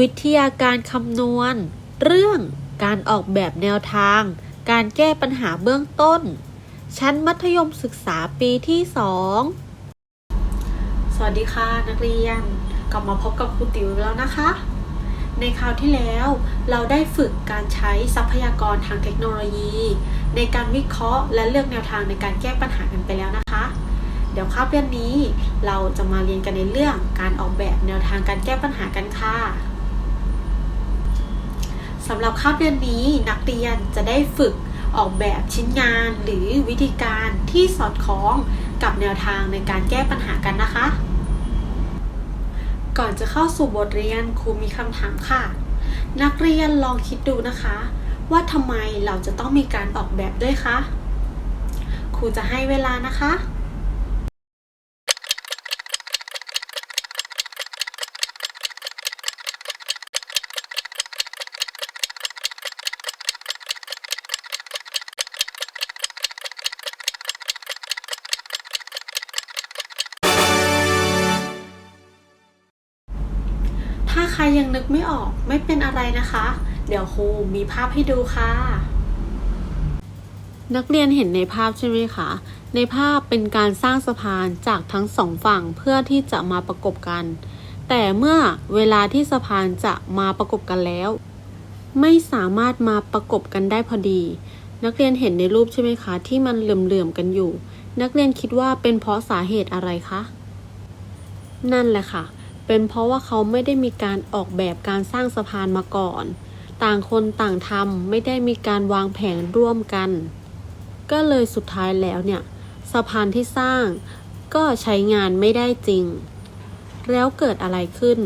วิทยาการคำนวณ เรื่องการออกแบบแนวทาง การแก้ปัญหาเบื้องต้น ชั้นมัธยมศึกษาปีที่ 2 สวัสดีค่ะนักเรียน กลับมาพบกับครูติ๋วแล้วนะคะ ในคราวที่แล้วเราได้ฝึกการใช้ทรัพยากรทางเทคโนโลยี ในการวิเคราะห์และเลือกแนวทางในการแก้ปัญหากันไปแล้วนะคะเดี๋ยวคาบเรียนนี้เราจะมาเรียนกันในเรื่องการออกแบบแนวทางการแก้ปัญหากันค่ะ สำหรับคาบเรียนนี้นักเรียนจะได้ฝึกออกแบบชิ้นงานหรือวิธีการที่สอดคล้องกับแนวทางในการแก้ปัญหากันนะคะ ก่อนจะเข้าสู่บทเรียนครูมีคำถามค่ะ นักเรียนลองคิดดูนะคะ ว่าทำไมเราจะต้องมีการออกแบบด้วยคะครูจะให้เวลานะคะ รยังนึกไม่ออกไม่เป็นอะไรนะคะ เดี๋ยวครูมีภาพให้ดูค่ะ นักเรียนเห็นในภาพใช่ไหมคะ ในภาพเป็นการสร้างสะพานจากทั้งสองฝั่งเพื่อที่จะมาประกบกัน แต่เมื่อเวลาที่สะพานจะมาประกบกันแล้ว ไม่สามารถมาประกบกันได้พอดี นักเรียนเห็นในรูปใช่ไหมคะ ที่มันเหลื่อมๆกันอยู่ นักเรียนคิดว่าเป็นเพราะสาเหตุอะไรคะนั่นแหละค่ะ เป็นเพราะว่าเขาไม่ได้มีการออกแบบการสร้างสะพานมาก่อน ต่างคนต่างทำไม่ได้มีการวางแผนร่วมกัน ก็เลยสุดท้ายแล้วเนี่ยสะพานที่สร้างก็ใช้งานไม่ได้จริง แล้วเกิดอะไรขึ้น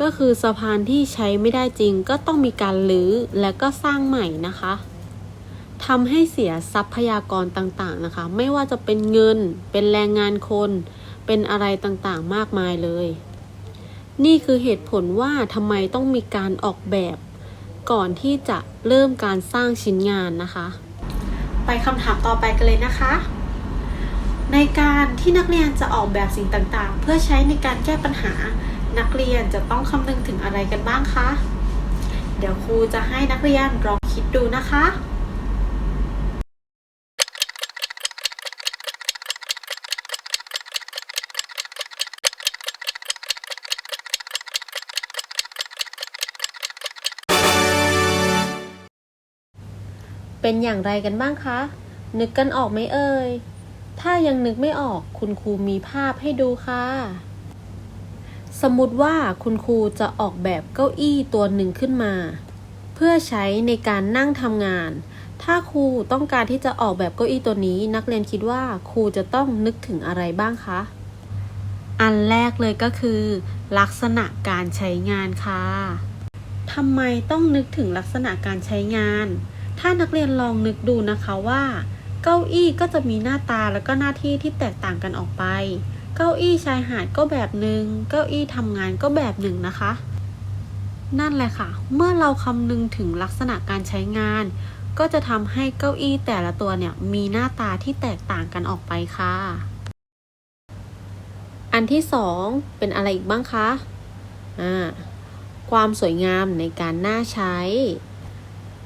ก็คือสะพานที่ใช้ไม่ได้จริง ก็ต้องมีการรื้อและก็สร้างใหม่นะคะทำให้เสียทรัพยากรต่างๆนะคะ ไม่ว่าจะเป็นเงิน เป็นแรงงานคน เป็นอะไรต่างๆ มากมายเลย นี่คือเหตุผลว่าทำไมต้องมีการออกแบบ ก่อนที่จะเริ่มการสร้างชิ้นงานนะคะ ไปคำถามต่อไปกันเลยนะคะ ในการที่นักเรียนจะออกแบบสิ่งต่างๆ เพื่อใช้ในการแก้ปัญหา นักเรียนจะต้องคำนึงถึงอะไรกันบ้างคะ เดี๋ยวครูจะให้นักเรียนลองคิดดูนะคะ เป็นอย่างไรกันบ้างคะ นึกกันออกไหมเอ่ย ถ้ายังนึกไม่ออกคุณครูมีภาพให้ดูค่ะ สมมติว่าคุณครูจะออกแบบเก้าอี้ตัวหนึ่งขึ้นมา เพื่อใช้ในการนั่งทำงาน ถ้าครูต้องการที่จะออกแบบเก้าอี้ตัวนี้ นักเรียนคิดว่าครูจะต้องนึกถึงอะไรบ้างคะ อันแรกเลยก็คือ ลักษณะการใช้งานค่ะทำไมต้องนึกถึงลักษณะการใช้งาน ถ้านักเรียนลองนึกดูนะคะว่า เก้าอี้ก็จะมีหน้าตาแล้วก็หน้าที่ที่แตกต่างกันออกไป เก้าอี้ชายหาดก็แบบหนึ่งเก้าอี้ทำงานก็แบบหนึ่งนะคะ นั่นแหละค่ะ เมื่อเราคำนึงถึงลักษณะการใช้งาน ก็จะทำให้เก้าอี้แต่ละตัวเนี่ยมีหน้าตาที่แตกต่างกันออกไปค่ะ อันที่สองเป็นอะไรอีกบ้างคะอ่าความสวยงามในการน่าใช้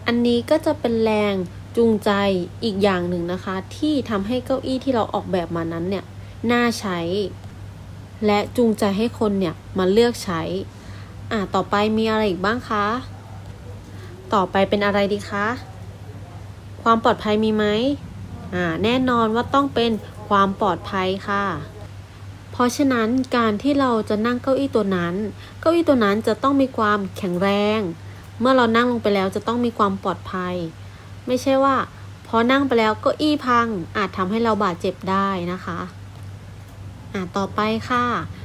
อันนี้ก็จะเป็นแรงจูงใจอีกอย่างหนึ่งนะคะ ที่ทำให้เก้าอี้ที่เราออกแบบมานั้นเนี่ยน่าใช้ และจูงใจให้คนเนี่ยมาเลือกใช้ อ่าต่อไปมีอะไรอีกบ้างคะ ต่อไปเป็นอะไรดีคะ ความปลอดภัยมีไหมอ่าแน่นอนว่าต้องเป็นความปลอดภัยค่ะ เพราะฉะนั้นการที่เราจะนั่งเก้าอี้ตัวนั้น เก้าอี้ตัวนั้นจะต้องมีความแข็งแรง เมื่อเรานั่งลงไปแล้วจะต้องมีความปลอดภัย ไม่ใช่ว่า พอนั่งไปแล้วก็อี้พังอาจทำให้เราบาดเจ็บได้นะคะอ่าต่อไปค่ะ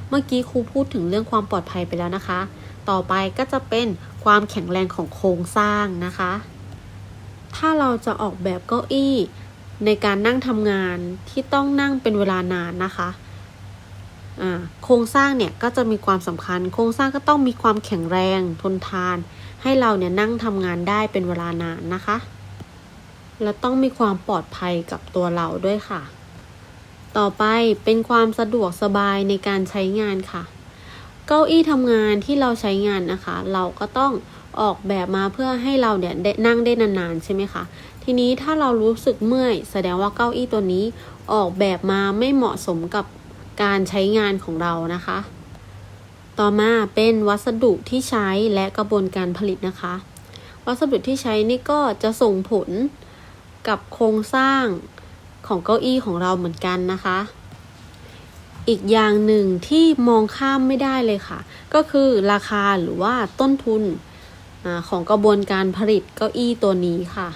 เมื่อกี้ครูพูดถึงเรื่องความปลอดภัยไปแล้วนะคะ ต่อไปก็จะเป็นความแข็งแรงของโครงสร้างนะคะ ถ้าเราจะออกแบบเก้าอี้ในการนั่งทำงานที่ต้องนั่งเป็นเวลานานนะคะโครงสร้างเนี่ยก็จะมีความสำคัญ โครงสร้างก็ต้องมีความแข็งแรงทนทาน ให้เราเนี่ยนั่งทำงานได้เป็นเวลานานนะคะ และต้องมีความปลอดภัยกับตัวเราด้วยค่ะ ต่อไปเป็นความสะดวกสบายในการใช้งานค่ะ เก้าอี้ทำงานที่เราใช้งานนะคะ เราก็ต้องออกแบบมาเพื่อให้เราเนี่ยนั่งได้นานๆใช่ไหมคะ ทีนี้ถ้าเรารู้สึกเมื่อย แสดงว่าเก้าอี้ตัวนี้ออกแบบมาไม่เหมาะสมกับการใช้งานของเรานะคะ ต่อมาเป็นวัสดุที่ใช้และกระบวนการผลิตนะคะ วัสดุที่ใช้นี่ก็จะส่งผลกับโครงสร้างของเก้าอี้ของเราเหมือนกันนะคะ อีกอย่างหนึ่งที่มองข้ามไม่ได้เลยค่ะ ก็คือราคาหรือว่าต้นทุนอของกระบวนการผลิตเก้าอี้ตัวนี้ค่ะ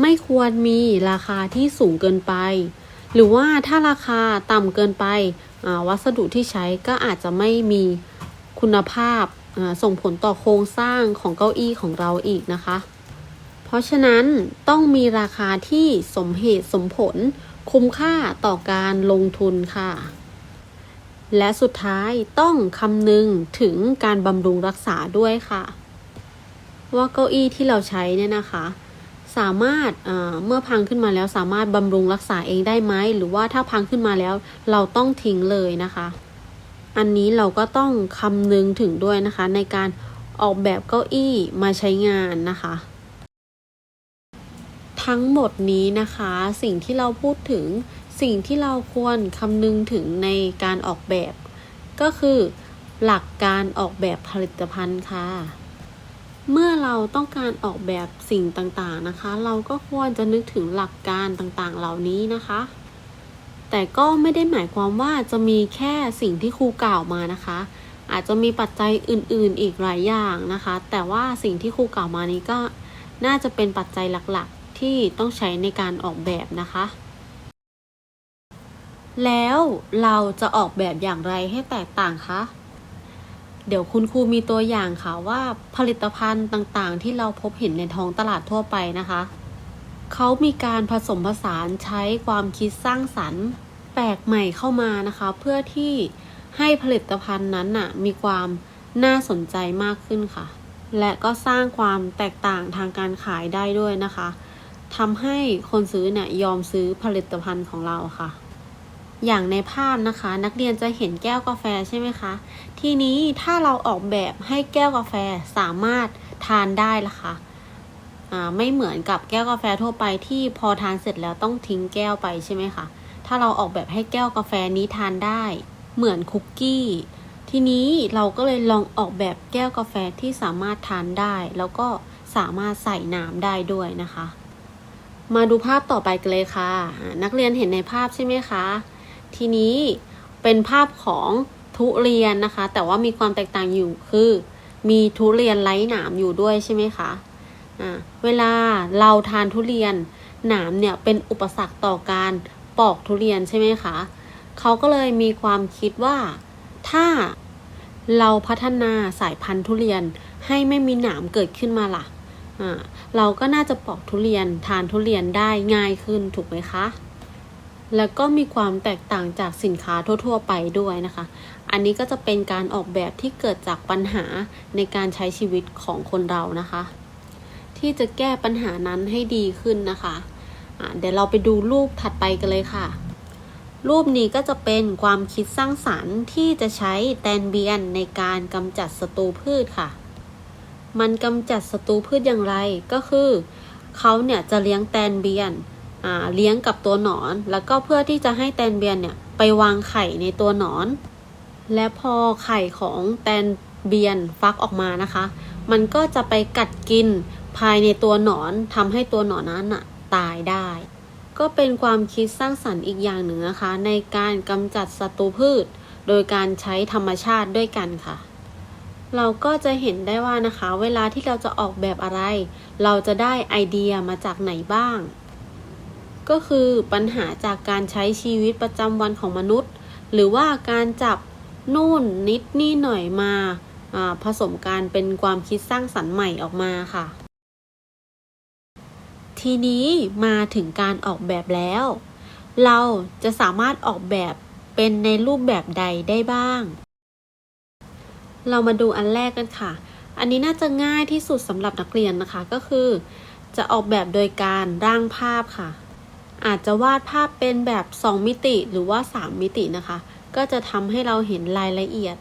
ไม่ควรมีราคาที่สูงเกินไป หรือว่าถ้าราคาต่ำเกินไป วัสดุที่ใช้ก็อาจจะไม่มีคุณภาพส่งผลต่อโครงสร้างของเก้าอี้ของเราอีกนะคะ เพราะฉะนั้นต้องมีราคาที่สมเหตุสมผลคุ้มค่าต่อการลงทุนค่ะ และสุดท้ายต้องคำนึงถึงการบำรุงรักษาด้วยค่ะ ว่าเก้าอี้ที่เราใช้เนี่ยนะคะ สามารถเมื่อพังขึ้นมาแล้วสามารถบำรุงรักษาเองได้ไหมหรือว่าถ้าพังขึ้นมาแล้วเราต้องทิ้งเลยนะคะ อันนี้เราก็ต้องคำนึงถึงด้วยนะคะ ในการออกแบบเก้าอี้มาใช้งานนะคะ ทั้งหมดนี้นะคะ สิ่งที่เราพูดถึงสิ่งที่เราควรคำนึงถึงในการออกแบบ ก็คือหลักการออกแบบผลิตภัณฑ์ค่ะ เมื่อเราต้องการออกแบบสิ่งต่างๆนะคะ เราก็ควรจะนึกถึงหลักการต่างๆ เหล่านี้นะคะ แต่ก็ไม่ได้หมายความว่าจะมีแค่สิ่งที่ครูกล่าวมานะคะ อาจจะมีปัจจัยอื่นๆอีกหลายอย่างนะคะ แต่ว่าสิ่งที่ครูกล่าวมานี้ก็น่าจะเป็นปัจจัยหลักๆ ที่ต้องใช้ในการออกแบบนะคะ แล้วเราจะออกแบบอย่างไรให้แตกต่างคะ เดี๋ยวคุณครูมีตัวอย่างค่ะว่าผลิตภัณฑ์ต่างๆ ที่เราพบเห็นในท้องตลาดทั่วไปนะคะ เขามีการผสมผสานใช้ความคิดสร้างสรรค์แปลกใหม่เข้ามานะคะ เพื่อที่ให้ผลิตภัณฑ์นั้นน่ะมีความน่าสนใจมากขึ้นค่ะ และก็สร้างความแตกต่างทางการขายได้ด้วยนะคะทำให้คนซื้อเนี่ยยอมซื้อผลิตภัณฑ์ของเราค่ะ อย่างในภาพนะคะ นักเรียนจะเห็นแก้วกาแฟใช่ไหมคะ ทีนี้ถ้าเราออกแบบให้แก้วกาแฟสามารถทานได้ล่ะคะ่ะไม่เหมือนกับแก้วกาแฟทั่วไปที่พอทานเสร็จแล้วต้องทิ้งแก้วไปใช่ไหมคะถ้าเราออกแบบให้แก้วกาแฟนี้ทานได้ เหมือนคุกกี้ ทีนี้เราก็เลยลองออกแบบแก้วกาแฟที่สามารถทานได้ แล้วก็สามารถใส่น้ำได้ด้วยนะคะ มาดูภาพต่อไปกันเลยค่ะ นักเรียนเห็นในภาพใช่ไหมคะ ทีนี้เป็นภาพของทุเรียนนะคะ แต่ว่ามีความแตกต่างอยู่คือ มีทุเรียนไร้หนามอยู่ด้วยใช่ไหมคะะเวลาเราทานทุเรียนหนามเนี่ยเป็นอุปสรรคต่อการปอกทุเรียนใช่ไหมคะเขาก็เลยมีความคิดว่าถ้าเราพัฒนาสายพันธุ์ทุเรียนให้ไม่มีหนามเกิดขึ้นมาล่ะ เราก็น่าจะปอกทุเรียนทานทุเรียนได้ง่ายขึ้นถูกไหมคะ แล้วก็มีความแตกต่างจากสินค้าทั่ว ๆ ไปด้วยนะคะ อันนี้ก็จะเป็นการออกแบบที่เกิดจากปัญหาในการใช้ชีวิตของคนเรานะคะ ที่จะแก้ปัญหานั้นให้ดีขึ้นนะคะะเดี๋ยวเราไปดูรูปถัดไปกันเลยค่ะ รูปนี้ก็จะเป็นความคิดสร้างสรรค์ที่จะใช้แตนเบียนในการกำจัดศัตรูพืชค่ะ มันกำจัดศัตรูพืชอย่างไรก็คือเขาเนี่ยจะเลี้ยงแตนเบียน เลี้ยงกับตัวหนอน แล้วก็เพื่อที่จะให้แตนเบียนเนี่ยไปวางไข่ในตัวหนอน และพอไข่ของแตนเบียนฟักออกมานะคะ มันก็จะไปกัดกินภายในตัวหนอนทำให้ตัวหนอนนั้นอะตายได้ ก็เป็นความคิดสร้างสรรค์อีกอย่างหนึ่งนะคะ ในการกำจัดศัตรูพืช โดยการใช้ธรรมชาติด้วยกันค่ะ เราก็จะเห็นได้ว่านะคะ เวลาที่เราจะออกแบบอะไร เราจะได้ไอเดียมาจากไหนบ้าง ก็คือปัญหาจากการใช้ชีวิตประจำวันของมนุษย์ หรือว่าการจับนู่นนิดนี่หน่อยมาผสมการเป็นความคิดสร้างสรรค์ใหม่ออกมาค่ะ ทีนี้มาถึงการออกแบบแล้ว เราจะสามารถออกแบบเป็นในรูปแบบใดได้บ้าง เรามาดูอันแรกกันค่ะ อันนี้น่าจะง่ายที่สุดสำหรับนักเรียนนะคะก็คือ จะออกแบบโดยการร่างภาพค่ะ อาจจะวาดภาพเป็นแบบ 2 มิติหรือว่า 3 มิตินะคะ ก็จะทำให้เราเห็นรายละเอียด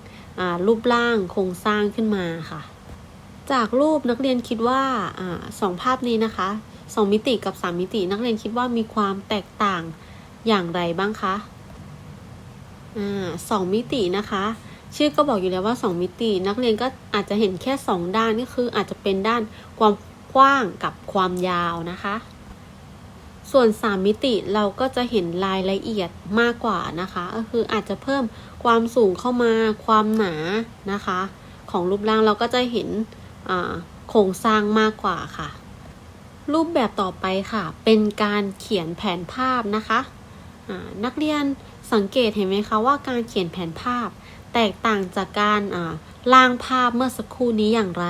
รูปร่างโครงสร้างขึ้นมาค่ะ จากรูปนักเรียนคิดว่าอสองภาพนี้นะคะสองมิติกับสามมิติ นักเรียนคิดว่ามีความแตกต่างอย่างไรบ้างคะอสองมิตินะคะ ชื่อก็บอกอยู่แล้วว่า 2 มิติ นักเรียนก็อาจจะเห็นแค่ 2 ด้านก็คืออาจจะเป็นด้านความกว้างกับความยาวนะคะ ส่วน 3 มิติเราก็จะเห็นรายละเอียดมากกว่านะคะ ก็คืออาจจะเพิ่มความสูงเข้ามาความหนานะคะ ของรูปร่างเราก็จะเห็นโครงสร้างมากกว่าค่ะ รูปแบบต่อไปค่ะ เป็นการเขียนแผนภาพนะคะนักเรียนสังเกตเห็นไหมคะว่าการเขียนแผนภาพ แตกต่างจากการล่างภาพเมื่อสักครู่นี้อย่างไร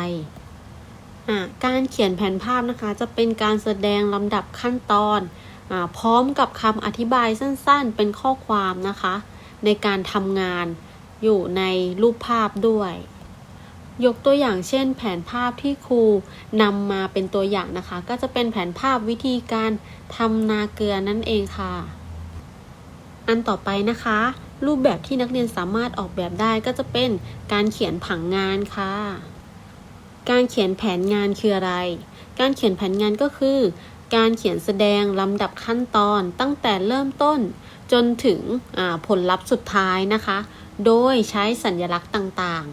การเขียนแผนภาพนะคะ จะเป็นการแสดงลำดับขั้นตอนอพร้อมกับคำอธิบายสั้นๆ เป็นข้อความนะคะ ในการทำงานอยู่ในรูปภาพด้วย ยกตัวอย่างเช่น แผนภาพที่ครูนำมาเป็นตัวอย่างนะคะ ก็จะเป็นแผนภาพวิธีการทำนาเกลือนั่นเองค่ะ อันต่อไปนะคะ รูปแบบที่นักเรียนสามารถออกแบบได้ก็จะเป็นการเขียนผังงานค่ะ การเขียนแผนงานคืออะไร การเขียนแผนงานก็คือ การเขียนแสดงลำดับขั้นตอนตั้งแต่เริ่มต้นจนถึงผลลัพธ์สุดท้ายนะคะ โดยใช้สัญลักษณ์ต่าง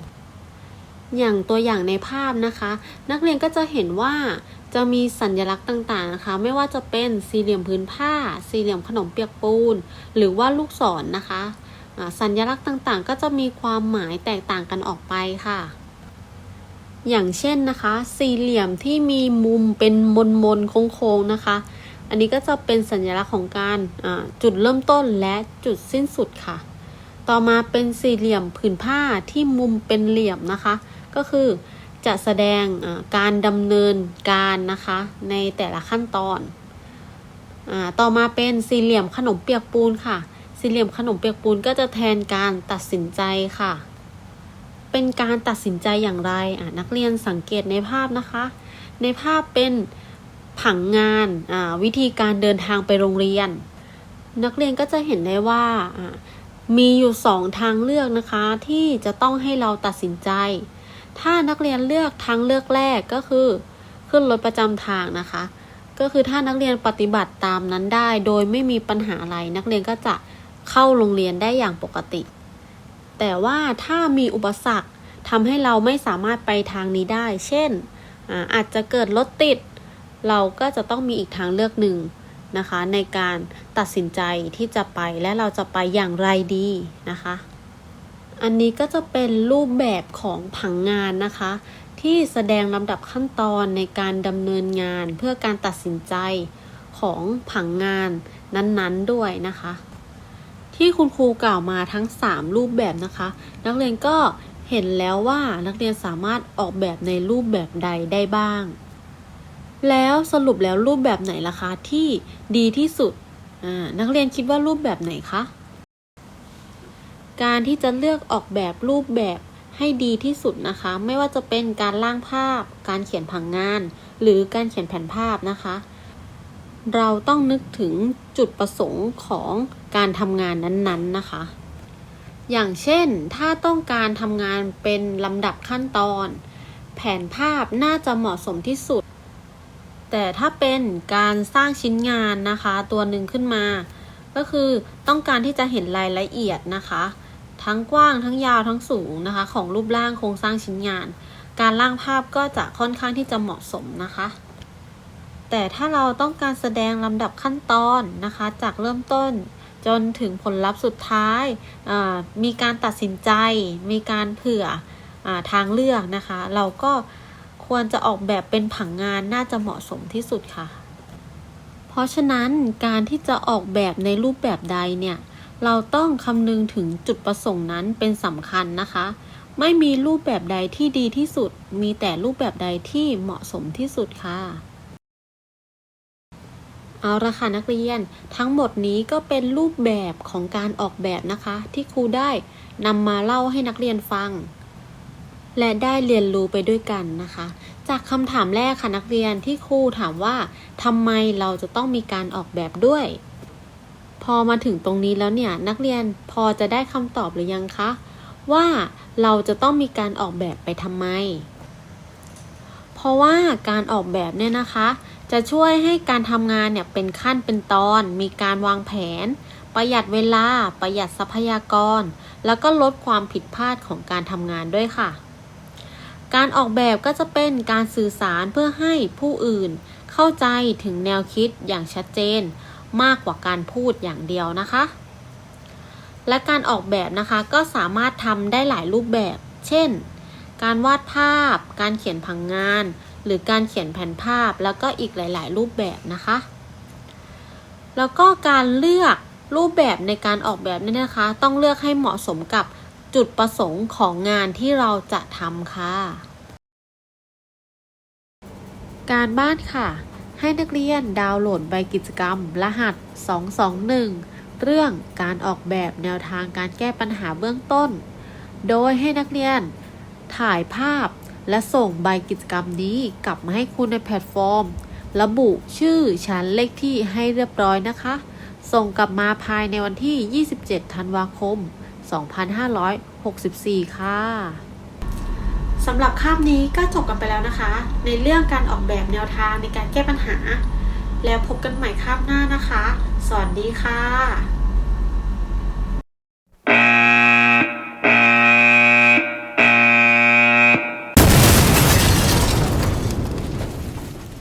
ๆ อย่างตัวอย่างในภาพนะคะ นักเรียนก็จะเห็นว่าจะมีสัญลักษณ์ต่างๆนะคะ ไม่ว่าจะเป็นสี่เหลี่ยมพื้นผ้า สี่เหลี่ยมขนมเปียกปูน หรือว่าลูกศรนนะคะ สัญลักษณ์ต่างๆ ก็จะมีความหมายแตกต่างกันออกไปค่ะ อย่างเช่นนะคะ สี่เหลี่ยมที่มีมุมเป็นมนมนโค้งๆนะคะ อันนี้ก็จะเป็นสัญลักษณ์ของการจุดเริ่มต้นและจุดสิ้นสุดค่ะ ต่อมาเป็นสี่เหลี่ยมผืนผ้าที่มุมเป็นเหลี่ยมนะคะ ก็คือจะแสดงการดำเนินการนะคะในแต่ละขั้นตอนอต่อมาเป็นสี่เหลี่ยมขนมเปียกปูนค่ะ สี่เหลี่ยมขนมเปียกปูนก็จะแทนการตัดสินใจค่ะ เป็นการตัดสินใจอย่างไรอ่านักเรียนสังเกตในภาพนะคะ ในภาพเป็นผังงานอ่าวิธีการเดินทางไปโรงเรียน นักเรียนก็จะเห็นได้ว่าอ่ามีอยู่สองทางเลือกนะคะที่จะต้องให้เราตัดสินใจ ถ้านักเรียนเลือกทางเลือกแรกก็คือ ขึ้นรถประจำทางนะคะ ก็คือถ้านักเรียนปฏิบัติตามนั้นได้ โดยไม่มีปัญหาอะไร นักเรียนก็จะเข้าโรงเรียนได้อย่างปกติ แต่ว่าถ้ามีอุปสรรคทำให้เราไม่สามารถไปทางนี้ได้ เช่นอาอาจจะเกิดรถติด เราก็จะต้องมีอีกทางเลือกหนึ่งนะคะ ในการตัดสินใจที่จะไปและเราจะไปอย่างไรดีนะคะ อันนี้ก็จะเป็นรูปแบบของผังงานนะคะ ที่แสดงลำดับขั้นตอนในการดำเนินงานเพื่อการตัดสินใจของผังงานนั้นๆด้วยนะคะ ที่คุณครูกล่าวมาทั้ง 3 รูปแบบนะคะ นักเรียนก็เห็นแล้วว่านักเรียนสามารถออกแบบในรูปแบบใดได้บ้าง แล้วสรุปแล้วรูปแบบไหนล่ะคะที่ดีที่สุด นักเรียนคิดว่ารูปแบบไหนคะ การที่จะเลือกออกแบบรูปแบบให้ดีที่สุดนะคะ ไม่ว่าจะเป็นการร่างภาพ การเขียนผังงาน หรือการเขียนแผนภาพนะคะ เราต้องนึกถึงจุดประสงค์ของการทำงานนั้นๆนะคะ อย่างเช่นถ้าต้องการทำงานเป็นลำดับขั้นตอน แผนภาพน่าจะเหมาะสมที่สุด แต่ถ้าเป็นการสร้างชิ้นงานนะคะ ตัวหนึ่งขึ้นมา ก็คือต้องการที่จะเห็นรายละเอียดนะคะ ทั้งกว้างทั้งยาวทั้งสูงนะคะ ของรูปร่างโครงสร้างชิ้นงาน การร่างภาพก็จะค่อนข้างที่จะเหมาะสมนะคะ แต่ถ้าเราต้องการแสดงลำดับขั้นตอนนะคะ จากเริ่มต้นจนถึงผลลัพธ์สุดท้าย มีการตัดสินใจ มีการเผื่ออทางเลือกนะคะ เราก็ควรจะออกแบบเป็นผังงานน่าจะเหมาะสมที่สุดค่ะ เพราะฉะนั้นการที่จะออกแบบในรูปแบบใดเนี่ย เราต้องคำนึงถึงจุดประสงค์นั้นเป็นสำคัญนะคะ ไม่มีรูปแบบใดที่ดีที่สุด มีแต่รูปแบบใดที่เหมาะสมที่สุดค่ะ เอาละค่ะนักเรียนทั้งหมดนี้ก็เป็นรูปแบบของการออกแบบนะคะ ที่ครูได้นำมาเล่าให้นักเรียนฟัง และได้เรียนรู้ไปด้วยกันนะคะ จากคำถามแรกค่ะนักเรียนที่ครูถามว่าทำไมเราจะต้องมีการออกแบบด้วย พอมาถึงตรงนี้แล้วเนี่ยนักเรียนพอจะได้คำตอบหรือยังคะว่าเราจะต้องมีการออกแบบไปทำไม เพราะว่าการออกแบบเนี่ยนะคะ จะช่วยให้การทำงานเนี่ยเป็นขั้นเป็นตอน มีการวางแผน ประหยัดเวลา ประหยัดทรัพยากร แล้วก็ลดความผิดพลาดของการทำงานด้วยค่ะ การออกแบบก็จะเป็นการสื่อสารเพื่อให้ผู้อื่น เข้าใจถึงแนวคิดอย่างชัดเจน มากกว่าการพูดอย่างเดียวนะคะ และการออกแบบนะคะก็สามารถทำได้หลายรูปแบบ เช่น การวาดภาพ การเขียนผังงาน หรือการเขียนแผนภาพแล้วก็อีกหลาย ๆ รูปแบบนะคะ แล้วก็การเลือกรูปแบบในการออกแบบนี่นะคะ ต้องเลือกให้เหมาะสมกับจุดประสงค์ของงานที่เราจะทำค่ะ การบ้านค่ะ ให้นักเรียนดาวน์โหลดใบกิจกรรม รหัส 221 เรื่องการออกแบบแนวทางการแก้ปัญหาเบื้องต้น โดยให้นักเรียนถ่ายภาพ และส่งใบกิจกรรมนี้กลับมาให้คุณในแพลตฟอร์ม ระบุชื่อชั้นเลขที่ให้เรียบร้อยนะคะ ส่งกลับมาภายในวันที่ 27 ธันวาคม 2564 ค่ะสำหรับคาบนี้ก็จบกันไปแล้วนะคะ ในเรื่องการออกแบบแนวทางในการแก้ปัญหา แล้วพบกันใหม่คาบหน้านะคะ สวัสดีค่ะ